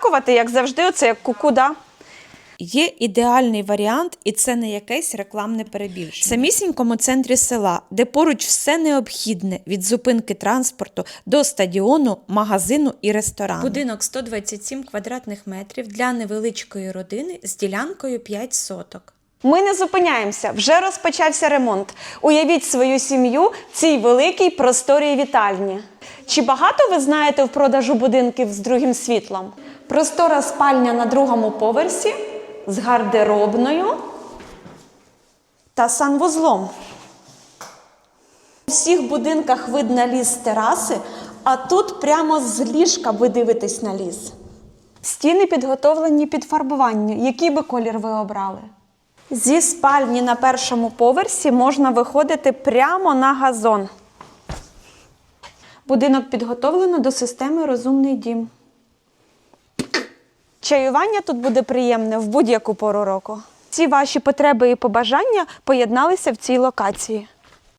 Дякувати, як завжди, оце як кукуда. Є ідеальний варіант, і це не якесь рекламне перебільшення. В самісінькому центрі села, де поруч все необхідне від зупинки транспорту до стадіону, магазину і ресторану. Будинок 127 квадратних метрів для невеличкої родини з ділянкою 5 соток. Ми не зупиняємося, вже розпочався ремонт. Уявіть свою сім'ю в цій великій просторій вітальні. Чи багато ви знаєте в продажу будинків з другим світлом? Простора спальня на другому поверсі з гардеробною та санвузлом. У всіх будинках видно ліс з тераси, а тут прямо з ліжка ви дивитесь на ліс. Стіни підготовлені під фарбування. Який би колір ви обрали? Зі спальні на першому поверсі можна виходити прямо на газон. Будинок підготовлено до системи Розумний дім. Чаювання тут буде приємне в будь-яку пору року. Ці ваші потреби і побажання поєдналися в цій локації.